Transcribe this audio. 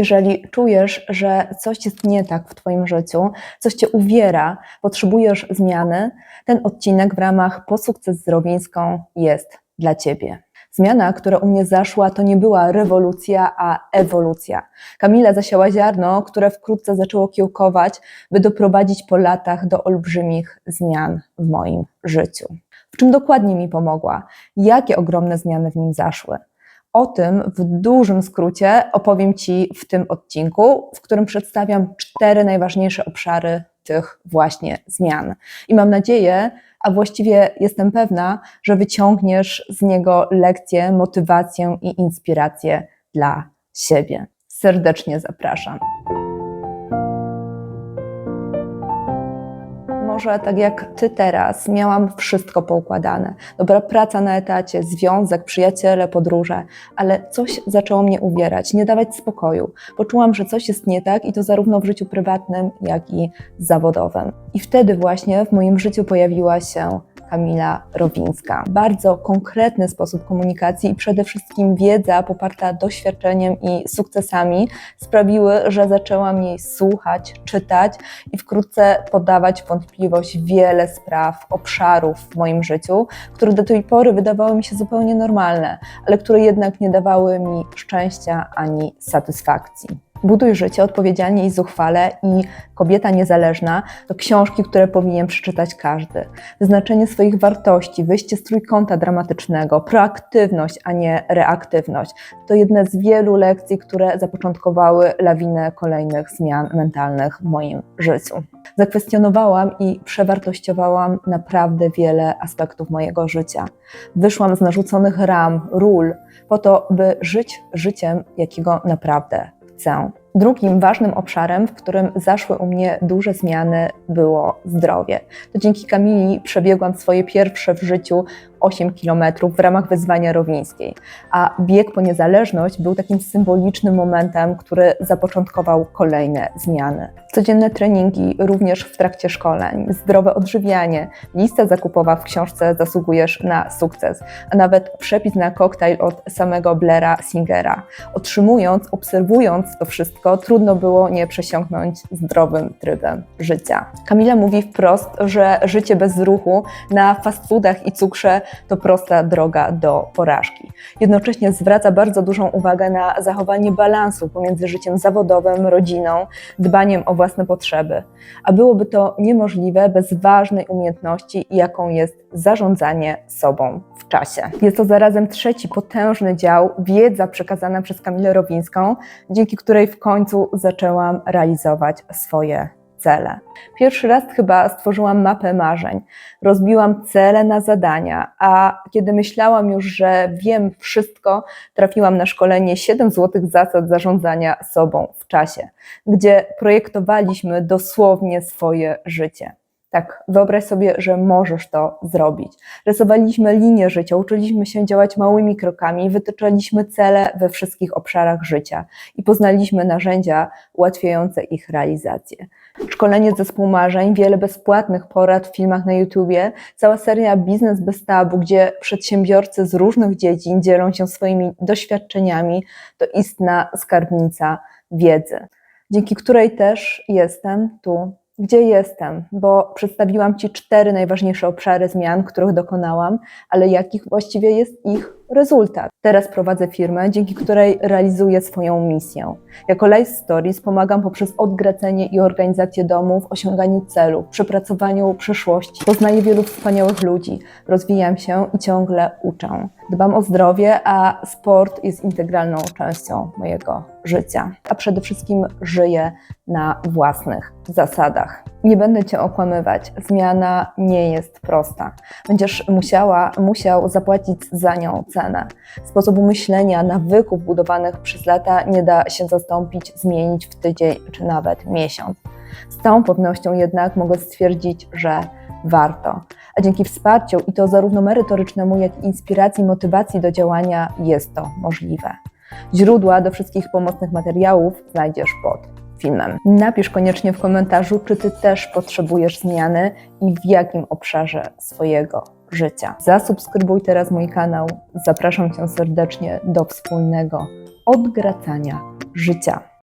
Jeżeli czujesz, że coś jest nie tak w Twoim życiu, coś Cię uwiera, potrzebujesz zmiany, ten odcinek w ramach Po sukces z Rowińską jest dla Ciebie. Zmiana, która u mnie zaszła, to nie była rewolucja, a ewolucja. Kamila zasiała ziarno, które wkrótce zaczęło kiełkować, by doprowadzić po latach do olbrzymich zmian w moim życiu. W czym dokładnie mi pomogła? Jakie ogromne zmiany w nim zaszły? O tym w dużym skrócie opowiem Ci w tym odcinku, w którym przedstawiam cztery najważniejsze obszary tych właśnie zmian. I mam nadzieję, a właściwie jestem pewna, że wyciągniesz z niego lekcje, motywację i inspirację dla siebie. Serdecznie zapraszam. Może tak jak ty teraz, miałam wszystko poukładane. Dobra praca na etacie, związek, przyjaciele, podróże, ale coś zaczęło mnie uwierać, nie dawać spokoju. Poczułam, że coś jest nie tak i to zarówno w życiu prywatnym, jak i zawodowym. I wtedy właśnie w moim życiu pojawiła się Kamila Rowińska. Bardzo konkretny sposób komunikacji i przede wszystkim wiedza poparta doświadczeniem i sukcesami sprawiły, że zaczęłam jej słuchać, czytać i wkrótce podawać wątpliwość wiele spraw, obszarów w moim życiu, które do tej pory wydawały mi się zupełnie normalne, ale które jednak nie dawały mi szczęścia ani satysfakcji. Buduj życie odpowiedzialnie i zuchwale i Kobieta Niezależna to książki, które powinien przeczytać każdy. Wyznaczenie swoich wartości, wyjście z trójkąta dramatycznego, proaktywność, a nie reaktywność to jedne z wielu lekcji, które zapoczątkowały lawinę kolejnych zmian mentalnych w moim życiu. Zakwestionowałam i przewartościowałam naprawdę wiele aspektów mojego życia. Wyszłam z narzuconych ram, ról, po to, by żyć życiem, jakiego naprawdę Drugim ważnym obszarem, w którym zaszły u mnie duże zmiany, było zdrowie. To dzięki Kamili przebiegłam swoje pierwsze w życiu 8 kilometrów w ramach wyzwania rowińskiej, a bieg po niezależność był takim symbolicznym momentem, który zapoczątkował kolejne zmiany. Codzienne treningi, również w trakcie szkoleń, zdrowe odżywianie, lista zakupowa w książce Zasługujesz na sukces, a nawet przepis na koktajl od samego Blaira Singera. Otrzymując, obserwując to wszystko, trudno było nie przesiąknąć zdrowym trybem życia. Kamila mówi wprost, że życie bez ruchu na fast foodach i cukrze to prosta droga do porażki. Jednocześnie zwraca bardzo dużą uwagę na zachowanie balansu pomiędzy życiem zawodowym, rodziną, dbaniem o własne potrzeby. A byłoby to niemożliwe bez ważnej umiejętności, jaką jest zarządzanie sobą w czasie. Jest to zarazem trzeci potężny dział, wiedza przekazana przez Kamilę Rowińską, dzięki której w końcu zaczęłam realizować swoje cele. Pierwszy raz chyba stworzyłam mapę marzeń, rozbiłam cele na zadania, a kiedy myślałam już, że wiem wszystko, trafiłam na szkolenie 7 złotych zasad zarządzania sobą w czasie, gdzie projektowaliśmy dosłownie swoje życie. Tak, wyobraź sobie, że możesz to zrobić. Rysowaliśmy linię życia, uczyliśmy się działać małymi krokami, wytyczaliśmy cele we wszystkich obszarach życia i poznaliśmy narzędzia ułatwiające ich realizację. Szkolenie zespół marzeń, wiele bezpłatnych porad w filmach na YouTubie, cała seria Biznes bez tabu, gdzie przedsiębiorcy z różnych dziedzin dzielą się swoimi doświadczeniami, to istna skarbnica wiedzy, dzięki której też jestem tu gdzie jestem, bo przedstawiłam Ci cztery najważniejsze obszary zmian, których dokonałam, ale jakich właściwie jest ich rezultat. Teraz prowadzę firmę, dzięki której realizuję swoją misję. Jako Life Stories pomagam poprzez odgracenie i organizację domu w osiąganiu celów, przepracowaniu przyszłości. Poznaję wielu wspaniałych ludzi, rozwijam się i ciągle uczę. Dbam o zdrowie, a sport jest integralną częścią mojego życia. A przede wszystkim żyję na własnych zasadach. Nie będę Cię okłamywać, zmiana nie jest prosta. Będziesz musiała, musiał zapłacić za nią cenę. Sposobu myślenia, nawyków budowanych przez lata nie da się zastąpić, zmienić w tydzień czy nawet miesiąc. Z całą pewnością jednak mogę stwierdzić, że warto. A dzięki wsparciu i to zarówno merytorycznemu, jak i inspiracji, motywacji do działania jest to możliwe. Źródła do wszystkich pomocnych materiałów znajdziesz pod filmem. Napisz koniecznie w komentarzu, czy Ty też potrzebujesz zmiany i w jakim obszarze swojego życia. Zasubskrybuj teraz mój kanał. Zapraszam Cię serdecznie do wspólnego odgracania życia.